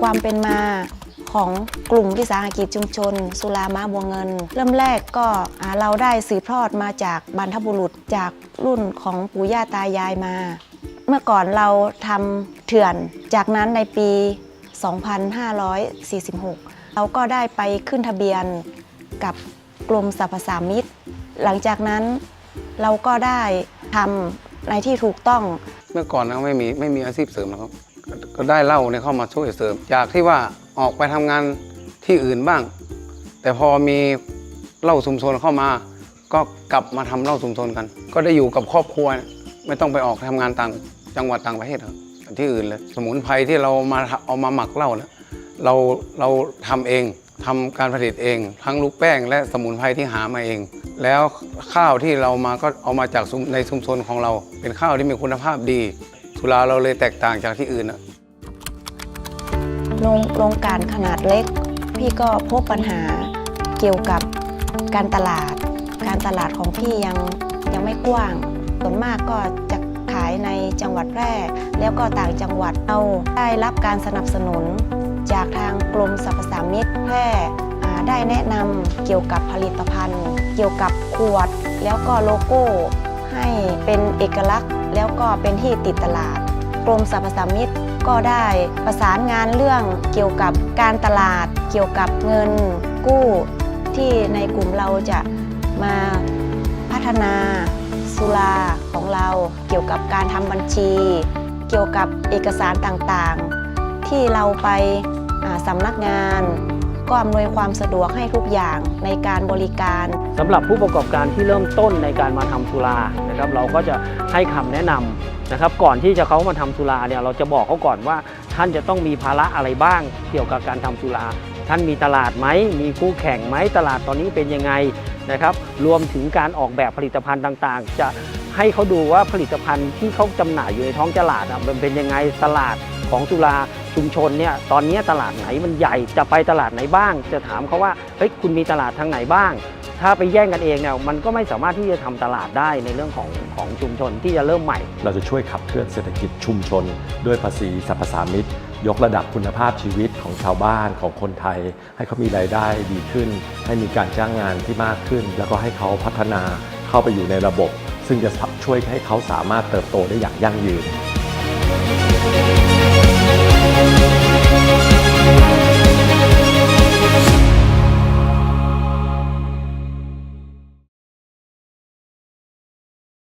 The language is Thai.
ความเป็นมาของกลุ่มวิสาหกิจชุมชน สุรามาบัวเงิน เริ่มแรกก็เราได้สืบทอดมาจากบรรพบุรุษจากรุ่นของปู่ย่าตายายมา เมื่อก่อนเราทำเถื่อน จากนั้นในปี 2546 เราก็ได้ไปขึ้นทะเบียนกับกรมสรรพสามิตหลังจากนั้นเราก็ได้ทำในที่ถูกต้อง เมื่อก่อนนะไม่มีไม่มีอาชีพเสริมนะครับ ก็ได้เหล่าเนี่ยเข้ามาช่วยเสริมจากที่ว่าออกไปทำงานที่อื่นบ้าง แต่พอมีเหล่าชุมชนเข้ามา ก็กลับมาทำเหล่าชุมชนกัน ก็ได้อยู่กับครอบครัว ไม่ต้องไปออกทำงานต่างจังหวัดต่างประเทศครับที่อื่นเลย สมุนไพรที่เรามาเอามาหมักเหล้านี่ยเราเราทำเองทำการผลิตเอง ทั้งลูกแป้งและสมุนไพรที่หามาเอง แล้วข้าวที่เรามาก็เอามาจากในชุมชนของเรา เป็นข้าวที่มีคุณภาพดีสุราเราเลยแตกต่างจากที่อื่นอะ โรงโรงกลั่นขนาดเล็ก พี่ก็พบปัญหาเกี่ยวกับการตลาด การตลาดของพี่ยังยังไม่กว้าง ส่วนมากก็จะขายในจังหวัดแพร่ แล้วก็ต่างจังหวัดเราได้รับการสนับสนุน จากทางกรมสรรพสามิตแพร่ได้แนะนำเกี่ยวกับผลิตภัณฑ์ เกี่ยวกับขวด แล้วก็โลโก้ ให้เป็นเอกลักษณ์ แล้วก็เป็นที่ติดตลาด กรมสรรพสามิต ก็ได้ประสานงานเรื่องเกี่ยวกับการตลาด เกี่ยวกับเงินกู้ที่ในกลุ่มเราจะมาพัฒนาสุราของเรา เกี่ยวกับการทำบัญชี เกี่ยวกับเอกสารต่างๆ ที่เราไปสำนักงานก็อำนวยความสะดวกให้ทุกอย่างในการบริการสำหรับผู้ประกอบการที่เริ่มต้นในการมาทำสุรานะครับเราก็จะให้คำแนะนำ นะครับก่อนที่จะเขามาทำสุราเนี่ยเราจะบอกเขาก่อนว่า ท่านจะต้องมีภาระอะไรบ้าง เกี่ยวกับการทำสุราท่านมีตลาดไหมมีคู่แข่งไหมตลาดตอนนี้เป็นยังไงนะครับรวมถึงการออกแบบผลิตภัณฑ์ต่างๆ จะให้เขาดูว่าผลิตภัณฑ์ที่เขาจำหน่ายอยู่ในท้องตลาดมันเป็นยังไงตลาด ของสุราชุมชนเนี่ยตอนนี้ตลาดไหนมันใหญ่จะไปตลาดไหนบ้าง จะถามเขาว่าเฮ้ยคุณมีตลาดทางไหนบ้าง ถ้าไปแย่งกันเองเนี่ยมันก็ไม่สามารถที่จะทำตลาดได้ในเรื่องของของชุมชนที่จะเริ่มใหม่ เราจะช่วยขับเคลื่อนเศรษฐกิจชุมชน ด้วยภาษีสรรพสามิตยกระดับคุณภาพชีวิตของชาวบ้านของคนไทย ให้เขามีรายได้ดีขึ้น ให้มีการจ้างงานที่มากขึ้น แล้วก็ให้เขาพัฒนาเข้าไปอยู่ในระบบ ซึ่งจะช่วยให้เขาสามารถเติบโตได้อย่างยั่งยืน